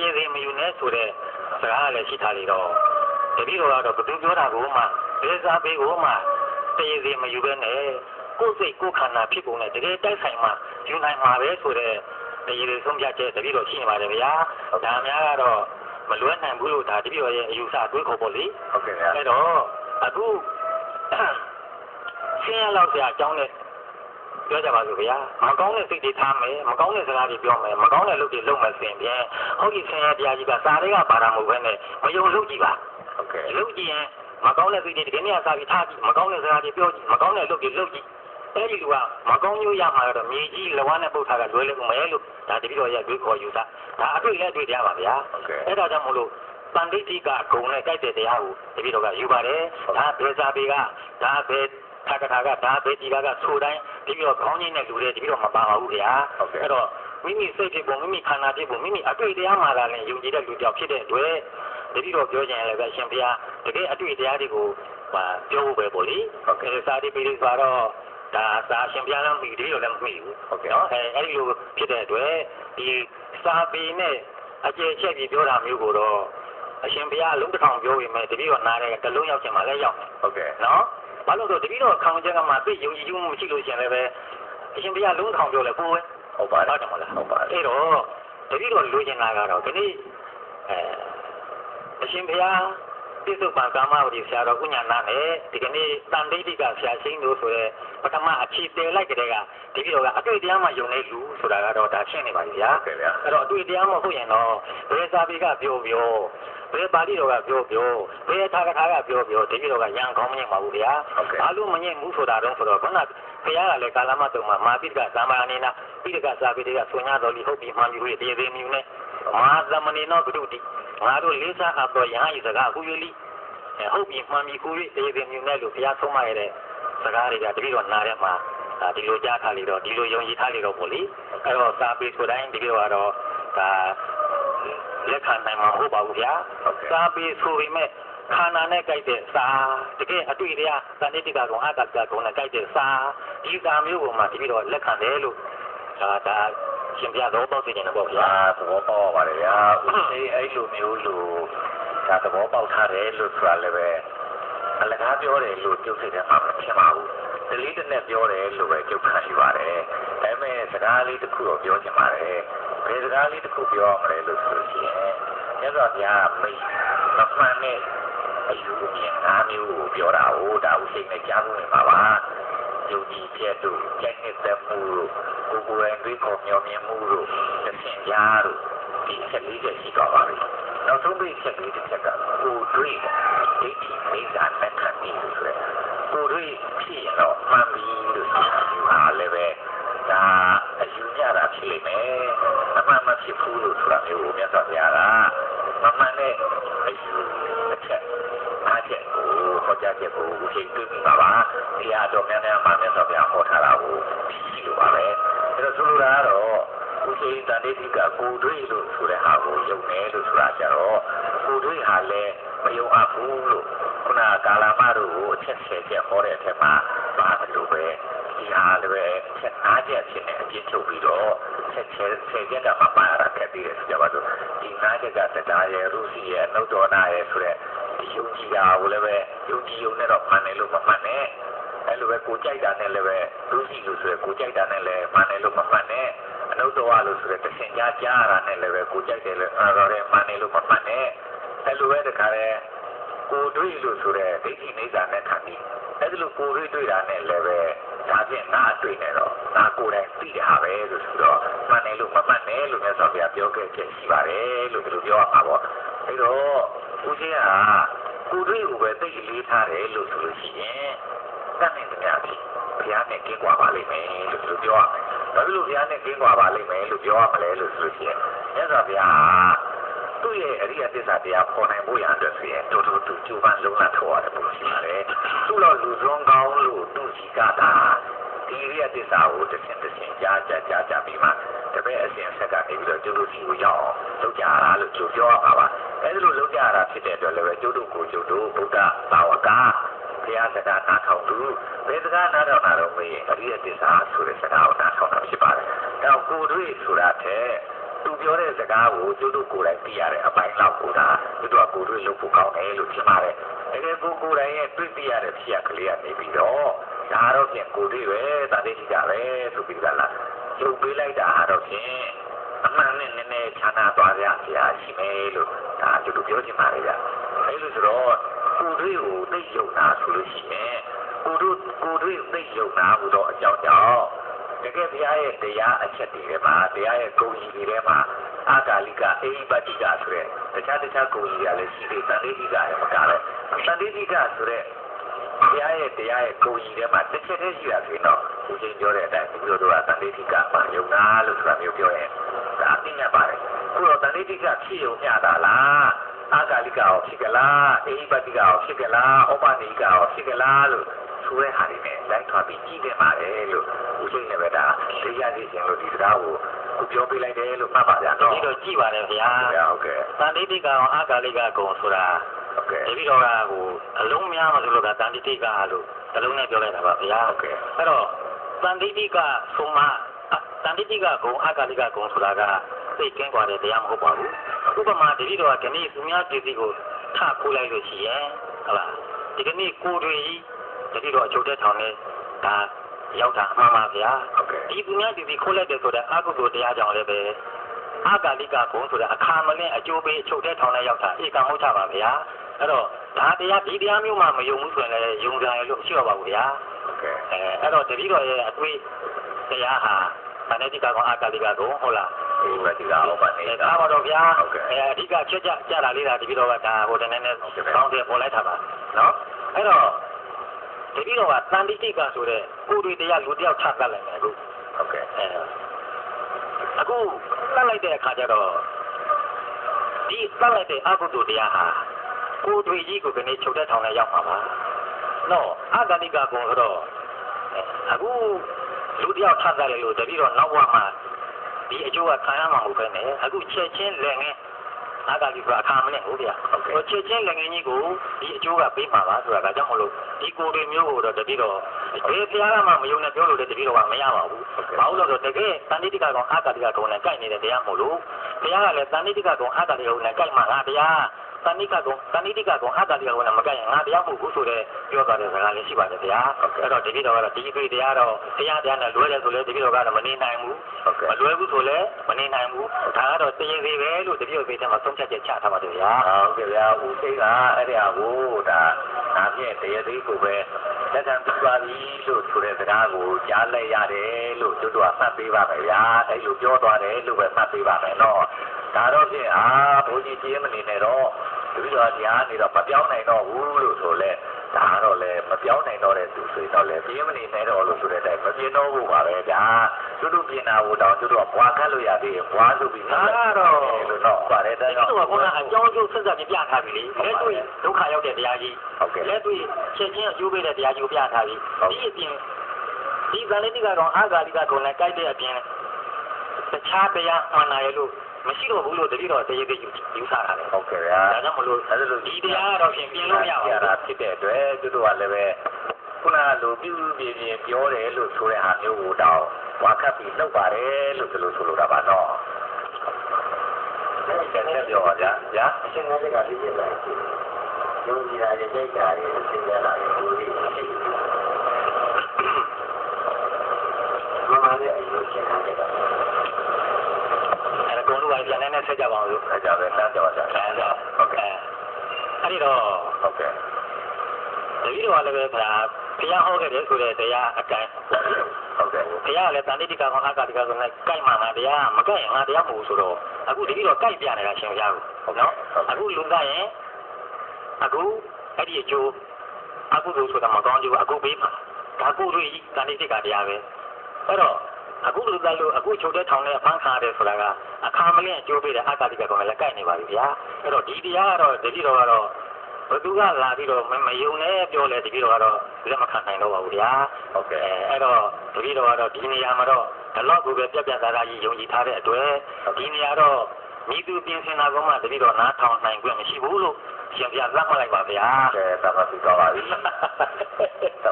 တရားစီမယူနဲ့ဆိုတဲ့စကားလည်းရှိထားလေတော့တပည့်တော်ကတော့ဘသူပြောတာကိုမှဘယ်စားပေးကိုမှတရားစီမယူပဲနဲ့ကိုယ်စိတ်ကိုယ်ခန္ဓာဖြစ်ပုံနဲ့တကယ်တိုက်ဆိုင်မှယူနိုင်မှာပဲဆိုတဲ့တရားစီဆုံးဖြတ်ချက်တပည့်တော်ရှိနေပါတယ်ဗျာဒါများကတော့မလွဲနိုင်ဘူးလို့ဒါတပည့်တော်ရဲ့အယူဆတွေးခေါ်ပေါ့လေဟုတ်ကဲ့ဗျာအဲ့တော့အခုဆင်းရဲလောက်ကြာအကြောင်းနဲ့ ပြောကြပါစို့ဗျာမကောင်းတဲ့စိတ်တွေထားမယ်မကောင်းတဲ့စကားတွေပြောမယ်မကောင်းတဲ့လုပ်တွေလုပ်မယ်ဆိုရင်ပြန်ဟုတ်ပြီဆင်းရဲတရားကြီးကစာတွေကပါတာမဟုတ်ဘဲနဲ့မယုံလုပ်ကြည့်ပါဟုတ်ကဲ့လုပ်ကြည့်ရင်မကောင်းတဲ့စိတ်တွေဒီနေ့ကစာပြီးထားကြည့်မကောင်းတဲ့စကားတွေပြောကြည့်မကောင်းတဲ့လုပ်တွေလုပ်ကြည့်အဲ့ဒီလူကမကောင်းမျိုးရမှာတော့မြေကြီးလဝမ်းနဲ့ပုတ်ထားကလွယ်လွယ်ဦးမယ်လို့ဒါတတိတော်ရဲ့တွေးခေါ်ယူတာဒါအတွေ့လည်းတွေ့ကြပါဗျာဟုတ်ကဲ့အဲ့ဒါကြောင့်မို့လို့တန်တိတိကဂုံနဲ့ကြိုက်တဲ့တရားကိုတပည့်တော်ကယူပါတယ်ဒါဘေဇာပေကဒါဘေ ထာကထာကဒါဘေဒီကကဆိုတိုင်းတပည့်တော်ခေါင်းချင်းနဲ့လူတွေတပည့်တော်မပါပါဘူးဗျာအဲ့တော့မိမိစိတ်ဖြစ်ပုံမိမိခန္ဓာဖြစ်ပုံမိမိအတွေ့တရားမှလာရင်ယုံကြည်တဲ့လူတစ်ယောက်ဖြစ်တဲ့အတွက်တပည့်တော်ပြောကြရင်လည်းပဲရှင်ဘုရားတကယ်အတွေ့တရားတွေကိုဟာပြောဖို့ပဲပေါ့လေဟုတ်ကဲ့စာတိပိရိဆိုတော့ဒါစာရှင်ဘုရားလည်းမပြီးတပည့်တော်လည်းမပြီးဘူးဟုတ်ကဲ့နော်အဲအဲ့ဒီလိုဖြစ်တဲ့အတွက်ဒီစာပေနဲ့အကျေချက်ပြီးပြောတာမျိုးကိုတော့အရှင်ဘုရားအလုံးတစ်ထောင်ပြောပြီးမယ်တပည့်တော်နားတဲ့တစ်လုံးရောက်ချင်မှလည်းရောက်မယ်ဟုတ်ကဲ့နော် ဘာလို့လဲဆိုတော့တပည့်တော်ခံချက်ကမှသိယုံကြည်မှုမရှိလို့ရှင်လည်းပဲအရှင်ဘုရားလုံးတစ်ထောင်ပြောလဲပိုးပဲဟုတ်ပါတဟုယ်တ်တယ်မလားဟုတ်ပါတယ်အဲ့တော့တပည့်တော်လိုချင်တာကတော့ဒီနေ့အဲအရှင်ဘုရားပြစ္ဆုတ်ပံကာမဝတိဆရာတော်ကုညာနာနဲ့ဒီကနေ့တန်တိတိကဆရာရှင်းလို့ဆိုရဲပထမအခြေတည်လိုက်ကြတဲ့ကတပည့်တော်ကအတွေ့တရားမှယုံနေလူဆိုတာကတော့ဒါရှင်းနေပါပြီဗျာဟုတ်ကဲ့ဗျာအဲ့တော့အတွေ့တရားမဟုတ်ရင်တော့ဘယ်စာပေကပြောပြော ဘယ်ပါဠိတော်ကပြောပြောဘယ်ထာကထာကပြောပြောတပည့်တော်ကရန်ကောင်းမညင်ပါဘူးဗျာဟုတ်ကဲ့ဘာလို့မညင်ဘူးဆိုတာတော့ဆိုတော့ခုနဘုရားကလည်းကာလမတုံမှာမာပိကသံမာနေနာပိကစာပေတွေကဆွညာတော်လီဟုတ်ပြီမှန်ပြီဟိတရားသေးမြူနဲ့မဟာသမဏေနောကတုတိငါတို့လေးစားအပ်တော်ရဟန်းဤစကားဟူ၍လီဟုတ်ပြီမှန်ပြီဟူ၍တရားသေးမြူနဲ့လို့ဘုရားဆုံးမရတဲ့စကားတွေကတပည့်တော်နားထဲမှာဒီလိုကြားထားလေတော့ဒီလိုယုံကြည်ထားလေတော့ပေါ့လေအဲ့တော့စာပေဆိုတိုင်းတပည့်တော်ကတော့ဒါ လက်ခံနိုင်မှာမဟုတ်ပါဘူးဗျာဟုတ်ကဲ့စာပေဆိုပေမဲ့ခန္ဓာနဲ့ကြိုက်တဲ့စာတကယ်အတွေ့တရားသဏိတိကကောင်အတ္တကကောင်နဲ့ကြိုက်တဲ့စာဒီစာမျိုးကိုမှတပည့်တော်လက်ခံတယ်လို့ဒါဒါရှင်ပြတော်ပေါ့သိနေတယ်ပေါ့ဗျာအာသဘောပေါက်ပါပါတယ်ဗျာဦးစိအဲ့လိုမျိုးလို့ဒါသဘောပေါက်ထားတယ်လို့ဆိုတာလည်းပဲအလကားပြောတယ်လို့ကျုပ်စိတ်ထဲမှာမဖြစ်ပါဘူးတလေးတစ်နဲ့ပြောတယ်လို့ပဲကျုပ်ခံရှိပါတယ်ဒါပေမဲ့စကားလေးတစ်ခုတော့ပြောချင်ပါတယ် ဘယ်စကားလေးတစ်ခုပြောရမလဲလို့ဆိုလို့ရှိရင်မြတ်စွာဘုရားမိတ်မမှန်တဲ့အယူအမြင်အားမျိုးကိုပြောတာဟိုဒါဦးစိတ်နဲ့ကြားလို့နေပါပါယုံကြည်ချက်တို့ကြိုက်နေတဲ့မှုတို့ကိုယ်ကိုယ်တိုင်တွေးခေါ်မျှော်မြင်မှုတို့တစ်ဆင့်ကြားတို့ဒီချက်လေးချက်ရှိတော့ပါပြီနောက်ဆုံးပြီးချက်လေးတစ်ချက်ကကိုယ်တွေးဒိ ချက်ကိုဦးချိန်တွေ့ပြီပါပါဒီဟာတော့များများမှမြတ်စွာဘုရားဟောထားတာကိုရှိလို့ပါပဲအဲတော့ဆိုလိုတာကတော့ဦးချိန်တန်တိတိကကိုယ်တွေးလို့ဆိုတဲ့ဟာကိုယုံတယ်လို့ဆိုတာကြတော့ကိုယ်တွေးဟာလည်းမယုံအပ်ဘူးလို့ခုနကာလာမတို့ကိုအချက်ဆယ်ချက်ဟောတဲ့အထက်မှာပါတယ်လို့ပဲဒီဟာလည်းပဲအချက်အားချက်ဖြစ်နေအပြည့်ထုတ်ပြီးတော့ချက်ဆယ်ဆယ်ချက်ကမှပါရခဲ့ပြီးတယ်ဆိုကြပါစို့ဒီနားချက်ကတရားရဲ့ရုစီရဲ့နှုတ်တော်နာရဲ့ဆိုတဲ့ ယုံကြည်တာကိုလည်းပဲယုံကြည်ုံနဲ့တော့မှန်တယ်လို့မမှန်နဲ့အဲ့လိုပဲကိုကြိုက်တာနဲ့လည်းပဲရုစီလို့ဆိုရယ်ကိုကြိုက်တာနဲ့လည်းမှန်တယ်လို့မမှန်နဲ့အနုတ္တဝလို့ဆိုရယ်တဆင်ကြားကြားရတာနဲ့လည်းပဲကိုကြိုက်တယ်လို့အဲ့တော့လည်းမှန်တယ်လို့မမှန်နဲ့အဲ့လိုပဲတခါလဲကိုတွေ့လို့ဆိုတဲ့ဒိဋ္ဌိနေစာနဲ့ခံပြီးအဲ့ဒီလိုကိုတွေ့တွေ့တာနဲ့လည်းပဲဒါဖြင့်ငါတွေ့နေတော့ငါကိုယ်တိုင်သိတာပဲလို့ဆိုတော့မှန်တယ်လို့မမှန်နဲ့လို့မြတ်စွာဘုရားပြောခဲ့ချက်ရှိပါတယ်လို့ဒီလိုပြောရမှာပေါ့အဲ့တော့ဦးချင်းဟာ ကိုတွေ့ကိုပဲသိအလေးထားတယ်လို့ဆိုလို့ရှိရင်တတ်နိုင်တဲ့များပြီဘုရားနဲ့ကင်းကွာပါလိမ့်မယ်လို့ဒီလိုပြောရမယ်။ဘာဖြစ်လို့ဘုရားနဲ့ကင်းကွာပါလိမ့်မယ်လို့ပြောရမလဲလို့ဆိုလို့ရှိရင်မြတ်စွာဘုရားသူ့ရဲ့အရိယသစ္စာတရားပေါ်နိုင်ဖို့ရန်အတွက်ဆိုရင်တူတူတူကြိုးပမ်းလုံးလာထောက်ရတယ်လို့ရှိပါတယ်။သူ့တော့လူဆုံးကောင်းလို့သူ့စီကတာဒီအရိယသစ္စာကိုတစ်ဆင့်တစ်ဆင့်ကြားကြားကြားကြားပြီးမှတပည့်အစဉ်ဆက်ကနေပြီးတော့ကျုပ်တို့စီကိုရောက်အောင်လုပ်ကြရတာလို့ကျိုးပြောရပါပါ။ အဲဒီလိုလုပ်ကြရတာဖြစ်တဲ့အတွက်လည်းပဲကျုပ်တို့ကိုကျုပ်တို့ဗုဒ္ဓဘာဝကဘုရားစကားနားထောင်သူဘယ်စကားနားထောင်တာတော့မေးအရိယသစ္စာဆိုတဲ့စကားကိုနားထောင်တာဖြစ်ပါတယ်။တော့ကိုယ်တွေ့ဆိုတာတဲ့သူပြောတဲ့စကားကိုကျုပ်တို့ကိုယ်တိုင်သိရတဲ့အပိုင်းလောက်ကိုဒါကျုပ်တို့ကကိုယ်တွေ့လို့ပိုကောင်းတယ်လို့ထင်ပါတယ်တကယ်ကိုကိုယ်တိုင်ရဲ့တွေ့သိရတဲ့ဖြစ်ရကလေးကနေပြီးတော့ဒါတော့ဖြင့်ကိုယ်တွေ့ပဲတာတိတိကပဲဆိုပြီးတော့လားကျုပ်ပေးလိုက်တာတော့ဖြင့်အမှန်နဲ့နည်းနည်းခြားနာသွားကြဆရာရှိမယ်လို့ဒါကျု ပ်တို့ပြောချင်ပါတယ်ဗျအဲလိုဆိုတော့ကိုယ်တွေ့ကိုသိယုံတာဆိုလို့ရှိရင်ကိုတို့ကိုတွေ့သိယုံတာဟူသောအကြောင်းကြောင့်တကယ်ဘုရားရဲ့တရားအချက်တွေထဲမှာတရားရဲ့ဂုဏ်ကြီးတွေထဲမှာအာဂါလိကအိဟိပတိကဆိုတဲ့တခြားတခြားဂုဏ်ကြီးတွေလည်းရှိသေးတန်လေးတိကလည်းမကလည်းတန်လေးတိကဆိုတဲ့ဘုရားရဲ့တရားရဲ့ဂုဏ်ကြီးထဲမှာတစ်ချက်တည်းရှိတာဆိုရင်တော့ဘုရင်ပြောတဲ့အတိုင်းဒီလိုတို့ကတန်လေးတိကမှယုံနာလို့ဆိုတာမျိုးပြောရင်ဒါအသိဉာဏ်ပါတယ်ခုတော့တန်လေးတိကဖြစ်ယုံမျှတာလား အာဂါလိကရောဖြစ်ကြလားအိဟိပတိကရောဖြစ်ကြလားဩပနိကရောဖြစ်ကြလားလို့ဆိုတဲ့ဟာတွေနဲ့လိုက်ထွားပြီးကြည့်နေပါတယ်လို့ဦးစိတ်နဲ့ပဲဒါတရားသိခြင်းလို့ဒီစကားကိုကိုပြောပေးလိုက်တယ်လို့မှတ်ပါဗျာ တ နော် တိတော့ကြည်ပါတယ်ဗျာ ဟုတ်ကဲ့ တန်တိတိကအောင်အာကာလိကကုံဆိုတာ ဟုတ်ကဲ့ တတိတော့ကဟိုအလုံးများမှဆိုလို့ကတန်တိတိကလို့တလုံးနဲ့ပြောလိုက်တာပါဗျာ ဟုတ်ကဲ့ အဲ့တော့တန်တိတိကဆိုမှတန်တိတိကကုံအာကာလိကကုံဆိုတာကသိကင်းกว่าတဲ့တရားမဟုတ်ပါဘူး ဥပမာတတိတော့ကနေ့သူများပြည်စီကိုထခိုးလိုက်လို့ရှိရင်ဟုတ်လားဒီကနေ့ကိုတွေကြီးတတိတော့အချုပ်တဲ့ထောင်နဲ့ဒါရောက်တာအမှန်ပါဗျာဟုတ်ကဲ့ဒီသူများဒီဒီခိုးလိုက်တယ်ဆိုတဲ့အကုသိုလ်တရားကြောင့်လည်းပဲအာဂါလိကဘုံဆိုတဲ့အခါမလင့်အကျိုးပေးအချုပ်တဲ့ထောင်ထဲရောက်တာဧကမဟုတ်ချပါဗျာအဲ့တော့ဒါတရားဒီတရားမျိုးမှမယုံဘူးဆိုရင်လည်းယုံကြရလို့ရှိတော့ပါဘူးဗျာဟုတ်ကဲ့အဲအဲ့တော့တတိတော်ရဲ့အတွေ့တရားဟာဗန္ဓတိကကောင်အာဂါလိကကောင်ဟုတ်လား ဒီမတိကဩပနိအဲကဒါပါတော့ဗျာဟုတ်ကဲ့အဲအဓိကချက်ကြကြလာလေးတာတတိတော်ကဒါဟိုတနေ့နဲ့ဟုတ်ကဲ့ကောင်းတယ်ပေါ်လိုက်တာပါနော်အဲ့တော့တတိတော်ကတန်တိတိကဆိုတဲ့ကိုယ်တွေတရားလူတယောက်ချတတ်လိုက်တယ်အခုဟုတ်ကဲ့အဲအခုတတ်လိုက်တဲ့အခါကျတော့ဒီတတ်လိုက်တဲ့အကုသိုလ်တရားဟာကိုယ်တွေကြီးကိုကနေချုပ်တဲ့ထောင်ထဲရောက်မှာပါနော်အာဂတိကကုံဆိုတော့အဲအခုလူတယောက်ချတတ်တယ်လို့တတိတော့နောက်ဘဝမှာ ဒီအကျိုးကခံရမှာမဟုတ်ပဲနဲ့အခုချက်ချင်းလက်ငင်းအာဂတိကအခါမနဲ့ဟုတ်ဗျာဟုတ်ကဲ့ဟိုချက်ချင်းလက်ငင်းကြီးကိုဒီအကျိုးကပေးမှာပါဆိုတာကကြောင့်မလို့ဒီကိုယ်တွေမျိုးကိုတော့တတိတော့ဘယ်ဖျားကမှမယုံနဲ့ပြောလို့တဲ့တတိတော့ကမရပါဘူးဟုတ်ကဲ့ဘာလို့လဲဆိုတော့တကယ်တန်တိတိကကောင်အာဂတိကကောင်နဲ့ကြိုက်နေတဲ့တရားမို့လို့တရားကလည်းတန်တိတိကကောင်အာဂတိကကောင်နဲ့ကြိုက်မှငါတရား တန်တိကကောင်တန်တိတိကကောင်အာဂတိကကောင်နဲ့မကြိုက်ရင်ငါတရားမဟုတ်ဘူးဆိုတဲ့ပြောသွားတဲ့စကားလေးရှိပါတယ်ဗျာအဲ့တော့တတိတော်ကတော့ဒီအတွေ့တရားတော့တရားတရားနဲ့လွဲတယ်ဆိုလဲတတိတော်ကတော့မနေနိုင်ဘူးဟုတ်ကဲ့မလွဲဘူးဆိုလဲမနေနိုင်ဘူးဒါကတော့တရင်စီပဲလို့တတိတော်စိတ်ထဲမှာသုံးချက်ချက်ချထားပါတယ်ဗျာဟုတ်ကဲ့ဗျာဦးစိတ်ကအဲ့ဒီဟာကိုဒါဒါဖြင့်တရားသေးကိုပဲလက်ခံပြီးပါပြီလို့ဆိုတဲ့စကားကိုကြားလိုက်ရတယ်လို့တို့တို့ကမှတ်ပေးပါမယ်ဗျာအဲ့လိုပြောသွားတယ်လို့ပဲမှတ်ပေးပါမယ်နော် ဒါတော့ဖြင့်အာဘုန်းကြီးကြီးမနေနဲ့တော့တပည့်တော်တရားနေတော့မပြောင်းနိုင်တော့ဘူးလို့ဆိုလဲဒါတော့လေမပြောင်းနိုင်တော့တဲ့သူဆိုတော့လေပြင်းမနေနဲ့တော့လို့ဆိုတဲ့အတိုင်းမပြင်းတော့ဘူးပါပဲဗျာတို့တို့ပြင်တာကိုတောင်တို့တို့ကဘွားခတ်လို့ရသေးရင်ဘွားဆိုပြီးလို့တော့ပါတယ်ဒီတဲ့လိုတော့ကခုနအကြောင်းကျိုးဆက်ဆက်ပြပြထားပြီလေလက်တွေ့ဒုက္ခရောက်တဲ့တရားကြီးဟုတ်ကဲ့လက်တွေ့ချက်ချင်းအကျိုးပေးတဲ့တရားကြီးကိုပြထားပြီဟုတ်ဒီအပြင်ဒီဇာတိကတော့အာဂါလိကကုံနဲ့ကြိုက်တဲ့အပြင်တခြားတရားမှန်နာရလို့ မရှိတော့ဘူးလို့တတိတော်တရေသေးယူယူဆတာလေဟုတ်ကဲ့ဗျာဒါကြောင့်မလို့အဲ့ဒါလို့ဒီတရားကတော့ဖြင့်ပြင်လို့မရပါပြဘူးတာဖြစ်တဲ့အတွက်သူတို့ကလည်းပဲခုနကလိုပြုပြပြပြောတယ်လို့ဆိုတဲ့ဟာမျိုးကိုတောင်ဝါခတ်ပြီးလောက်ပါတယ်လို့ဒီလိုဆိုလိုတာပါနော်အဲ့ဒါလည်းပြောပါဗျာဗျာအရှင်ငါးကလေးပြလာရှိယုံကြည်တာရဲ့စိတ်ဓာတ်ရဲ့စိတ်ဓာတ်လာရဲ့ကိုယ်လေးရှိမမရဲ့အယုံရှင်ထားတဲ့က အဲ့ဒါကုံလို့ပါပြန်နေနဲ့ဆက်ကြပါအောင်လို့အဲ့ဒါပဲတန်းကြောကြအဲဒါဟုတ်ကဲ့အဲ့ဒီတော့ဟုတ်ကဲ့တတိတော်ကလည်းပဲဗျာဘုရားဟောခဲ့တယ်ဆိုတဲ့တရားအတိုင်းဟုတ်ကဲ့ဘုရားကလည်းတန်တိတိကကောင်အာဂတိကကောင်နဲ့ကြိုက်မှငါတရားမကြိုက်ရင်ငါတရားမဟုတ်ဘူးဆိုတော့အခုတတိတော်ကြိုက်ပြနေတာရှင်ဘုရားကိုဟုတ်နော်အခုလူကရင်အခုအဲ့ဒီအကျိုးအခုလို့ဆိုတာမကောင်းကျိုးအခုပေးမှာဒါကိုတွေ့တန်တိတိကတရားပဲအဲ့တော့ အခုလူသားလို့အခုချုပ်တဲ့ထောင်နဲ့ဖမ်းခါရတယ်ဆိုတာကအခါမလင့်အကျိုးပေးတဲ့အာဂတိကကောင်လည်းကြိုက်နေပါပြီဗျာအဲ့တော့ဒီတရားကတော့တတိတော်ကတော့ဘသူကလာပြီးတော့မယုံနဲ့ပြောလဲတတိတော်ကတော့လက်မခံနိုင်တော့ပါဘူးဗျာဟုတ်ကဲ့အဲအဲ့တော့တတိတော်ကတော့ဒီနေရာမှာတော့ဒီလောက်ကိုပဲပြက်ပြက်သားသားကြီးယုံကြည်ထားတဲ့အတွက်ဒီနေရာတော့ မိသူပြင်ဆင်တာကမှတတိတော်နားထောင်နိုင်ခွင့်မရှိဘူးလို့ရှင်ပြသတ်မှတ်လိုက်ပါဗျာကဲတမတ်ပြီးတော့ပါပြီတ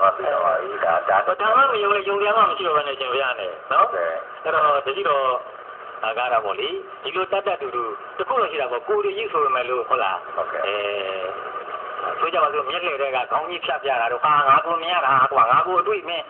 မတ်ပြီးတော့ပါပြီဒါဒါတော့ဒါမှမယုံလေယုံကြမှမရှိတော့ဘဲနဲ့ရှင်ပြနဲ့နော်ဟုတ်ကဲ့အဲ့တော့တတိတော်အာကားတော့ဗောလေဒီလိုတတ်တတ်တူတူတခုလို့ရှိတာဗောကိုယ်ရည်ဆိုရမယ်လို့ဟုတ်လားဟုတ်ကဲ့အဲဆိုကြပါစို့မျက်လှည့်တွေကခေါင်းကြီးဖြတ်ပြတာတော့ဟာငါကိုမြင်ရတာကွာငါကိုအတွေ့မင်း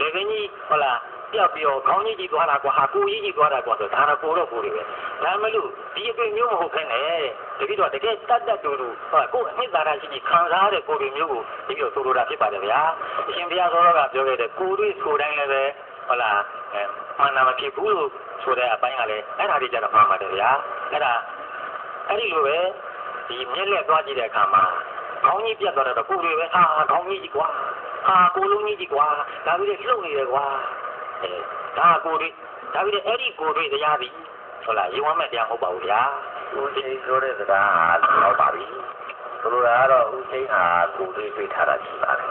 လေကင်းကြီးဟုတ်လား ပြောက်ပြီးတော့ခေါင်းကြီးကြီးသွားတာကွာဟာကိုကြီးကြီးသွားတာကွာဆိုဒါတော့ကိုတော့ကိုတွေပဲဒါမှမလို့ဒီအတွေ့မျိုးမဟုတ်ခဲနဲ့တကယ်တော့တကယ်တတ်တတ်တူတူဟုတ်ကိုအနှစ်သာရရှိရှိခံစားရတဲ့ကိုတွေမျိုးကိုဒီလိုဆိုလိုတာဖြစ်ပါတယ်ဗျာအရှင်ဘုရားသောတော်ကပြောခဲ့တဲ့ကိုတွေဆိုတိုင်းလည်းပဲဟုတ်လားအဲမှန်တာမဖြစ်ဘူးလို့ဆိုတဲ့အပိုင်းကလည်းအဲ့ဒါတွေကြတော့မှန်ပါတယ်ဗျာအဲ့ဒါအဲ့ဒီလိုပဲဒီမျက်လက်သွားကြည့်တဲ့အခါမှာခေါင်းကြီးပြတ်သွားတော့ကိုယ်တွေပဲအာခေါင်းကြီးကြီးကွာအာကိုလုံးကြီးကြီးကွာဒါပြီးတော့လှုပ်နေတယ်ကွာအဲ ဒါကိုယ်တွေဒါပြီးတော့အဲ့ဒီကိုယ်တွေတရားပြီဟုတ်လားရေဝမ်းမဲ့တရားမဟုတ်ပါဘူးဗျာဦးစိန်ပြောတဲ့စကားဟာတော့ပါပြီဆိုလိုတာကတော့ဦးစိန်ဟာကိုယ်တွေ့တွေ့ထားတာရှိပါတယ်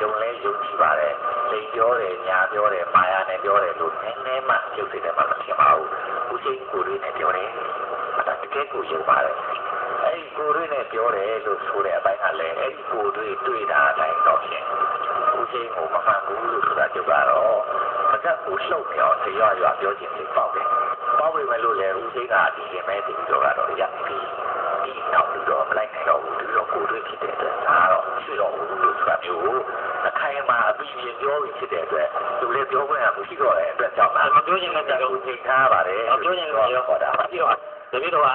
ယုံလဲယုံကြည်ပါတယ်လိန်ပြောတယ်ညာပြောတယ်မာယာနဲ့ပြောတယ်လို့နည်းနည်းမှပြုတ်စိတ်ထဲမှာမထင်ပါဘူးဦးစိန်ကိုယ်တွေ့နဲ့ပြောတယ်အဲ့ဒါတကယ်ကိုယုံပါတယ်အဲ့ဒီကိုယ်တွေ့နဲ့ပြောတယ်လို့ဆိုတဲ့အပိုင်းကလည်းအဲ့ဒီကိုယ်တွေ့တွေ့တာအတိုင်းတော့ဖြင့်ဦးစိန်ကိုမမှန်ဘူးလို့ဆိုတာကြုတ်ကတော့ မကတ်ကိုလှုပ်နေအောင်တရားရွာပြောခြင်းဖြစ်ပေါ့တယ်ပေါ့ပြီမဲ့လို့လည်းဦးစိန်ကဒီရင်မဲ့ဒီတော့ကတော့ရပြီဒီနောက်ပြီးတော့မလိုက်နိုင်တော့ဘူးဒီတော့ကိုယ်တွေ့ဖြစ်တဲ့အတွက်ဒါတော့ရှိတော့ဘူးလို့ဆိုတာမျိုးအခိုင်အမာအပြီးရင်ပြောပြီးဖြစ်တဲ့အတွက်သူလည်းပြောခွင့်ရမရှိတော့တဲ့အတွက်ကြောင့်မပြောချင်တဲ့တရားဦးစိန်ထားပါတယ်မပြောချင်လို့ပြောဟောတာပြီးတော့တပည့်တော်က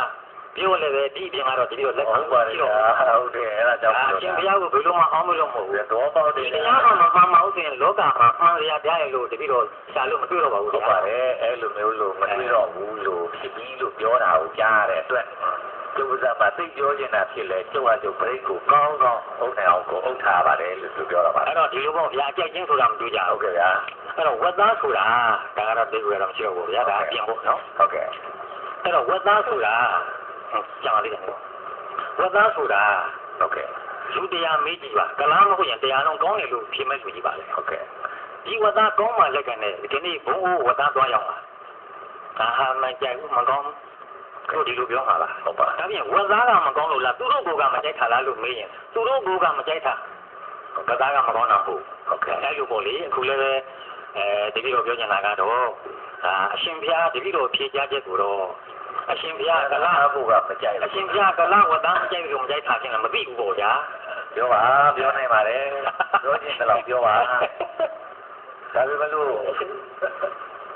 ပြောလည်းပဲဒီအပြင်ကတော့တပည့်တော်လက်ခံဟုတ်ပါရဲ့တော့ဟုတ်တယ်အဲ့ဒါကြောင့်အရှင်ဘုရားကိုဘယ်လိုမှအောင်းမလို့မဟုတ်ဘူးတော့ပေါ့တဒီယ်တရားတော်မှာမှမဟုတ်ရင်လောကမှာမှန်ရတရားရဲ့လို့တပည့်တော်ရှာလို့မတွေ့တော့ပါဘူးဟုတ်ပါတယ်အဲ့လိုမျိုးလို့မတွေ့တော့ဘူးလို့ဖြစ်ပြီးလို့ပြောတာကိုကြားရတဲ့အတွက်ကျုပ်ကမှသိပြောနေတာဖြစ်လဲကျုပ်ကကျုပ်ပြိတ်ကိုကောင်းကောင်းအုပ်နိုင်အောင်ကိုအုပ်ထားပါတယ်လို့သူပြောတော့ပါအဲ့တော့ဒီလိုပေါ့ဗျာအကြိုက်ချင်းဆိုတာမတွေ့ကြဟုဘူးတ်ကဲ့ဗျာအဲ့တော့ဝက်သားဆိုတာဒါကတော့သိကြရတော့မရှိတော့ဘူးဗျာဒါအပြင်ပေါ့နော်ဟုတ်ကဲ့အဲ့တော့ဝက်သားဆိုတာ ကြောင်လေးတယ်နော်ဝက်သားဆိုတာဟုတ်ကဲ့လူတရားမေးကြည့်ပါကလားမဟုတ်ရင်တရားလုံးကောင်းတယ်လို့ဖြေမဲ့လူကြီးပါလေဟုတ်ကဲ့ဒီဝက်သားကောင်းမှလက်ကန်နဲ့ဒီနေ့ဘုံဘဝက်သားသွားရောက်ပါဒါဟာမကြိုက်ဘူးမကောင်းဘူးဒီလိုပြောမှာလားဟုတ်ပါဒါပြင်ဝက်သားကမကောင်းလို့လားသူတို့ကမကြိုက်တာလားလို့မေးရင်သူတို့ကမကြိုက်တာဝက်သားကမကောင်းတာဟုတ်ဟုတ်ကဲ့အဲ့လိုပေါ့လေအခုလည်းပဲအဲဒီလိုပြောချင်တာကတော့ဒါအရှင်ဘုရားဒီလိုဖြေကြားချက်ကိုတော့ အရှင်ဘုရားကလားအားဖို့ကမကြိုက်အရှင်ဘုရားကလားဝတ်သားမကြိုက်လို့မကြိုက်တာချင်းလည်းမသိဘူးပေါ့ဗျာပြောပါပြောနိုင်ပါတယ်ပြောချင်တယ်လို့ပြောပါဒါပေမဲ့လို့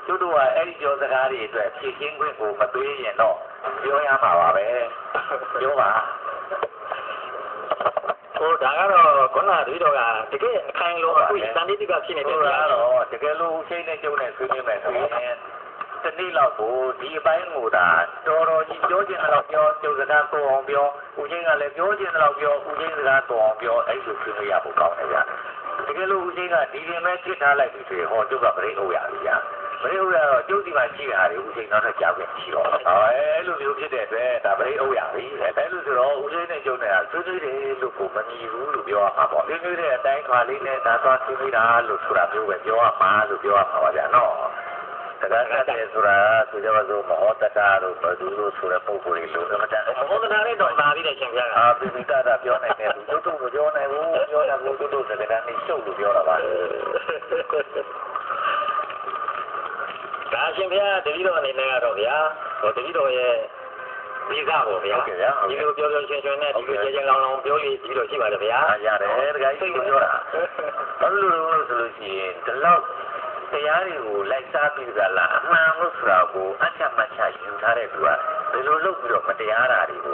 ကျုပ်တို့ကအဲ့ဒီပြောစကားတွေအတွက်ဖြည့်ရှင်းခွင့်ကိုမပေးရင်တော့ပြောရမှာပါပဲပြောပါဟိုဒါကတော့ခုနကဒီတော့ကတကယ်အခိုင်လို့အခုစံတိတိကဖြစ်နေတဲ့ဟုတ်ဗျာလားတော့တကယ်လို့ရှိနေကြုံနေဆွေးနွေးမယ်ဆိုရင် တနေ့လောက်ကိုဒီအပိုင်းကိုဒါတော်တော်ကြီးပြောချင်တယ်လို့ပြောကျုပ်စကားပေါ်အောင်ပြောဦးချင်းကလည်းပြောချင်တယ်လို့ပြောဦးချင်းစကားပေါ်အောင်ပြောအဲ့လိုဆွေးနွေးရဖို့ကောင်းတယ်ဗျာတကယ်လို့ဦးချင်းကဒီရင်မဲ့ဖြစ်ထားလိုက်ပြီဆိုရင်ဟောကျုပ်ကပြိအုပ်ရပြီဗျာပြိအုပ်ရတော့ကျုပ်ဒီမှာရှိတာတွေဦးချင်းတော့တော့ကြောက်ခဲ့ရှိတော့ဟောအဲ့လိုမျိုးဖြစ်တဲ့အတွက်ဒါပြိအုပ်ရပြီအဲ့လိုဆိုတော့ဦးချင်းနဲ့ကျုပ်နဲ့ကဆွေးနွေးတယ်လို့ကိုမမြည်ဘူးလို့ပြောရမှာပေါ့ဆွေးနွေးတဲ့အတိုင်းခါလေးနဲ့ဒါသွားဆွေးနွေးတာလို့ဆိုတာမျိုးပဲပြောရမှာလို့ပြောရမှာပါဗျာနော် တရားကတည်းဆိုတာဆိုကြပါစို့မဟောတတာတို့ဘယ်သူတို့ဆိုတဲ့ပုံကိုယ်လေးလို့အမှန်တန်ဘုရားတရားလေးတော့ပါပြီးတဲ့ရှင်ဘုရားကအာပိပိကတာပြောနိုင်တယ်သူတို့တို့ပြောနိုင်ဘူးပြောတာကိုတို့တို့စကားနဲ့ရှုပ်လို့ပြောတာပါဒါရှင်ဘုရားတတိတော်အနေနဲ့ကတော့ဗျာဟိုတတိတော်ရဲ့ဒီကပေါ့ဗျာဒီလိုပြောပြောချင်းချင်းနဲ့ဒီလိုကြဲကြဲလောင်လောင်ပြောလို့ဒီလိုရှိပါတယ်ဗျာအားရတယ်တခါကြီးပြောတာဘာလို့လဲဆိုလို့ရှိရင်ဒီလောက် တရားတွေကိုလိုက်စားပြီးကြလားအမှန်လို့ဆိုတာကိုအချက်မှတ်ချယူထားတဲ့သူကဘယ်လိုလုပ်ပြီးတော့မတရားတာတွေကို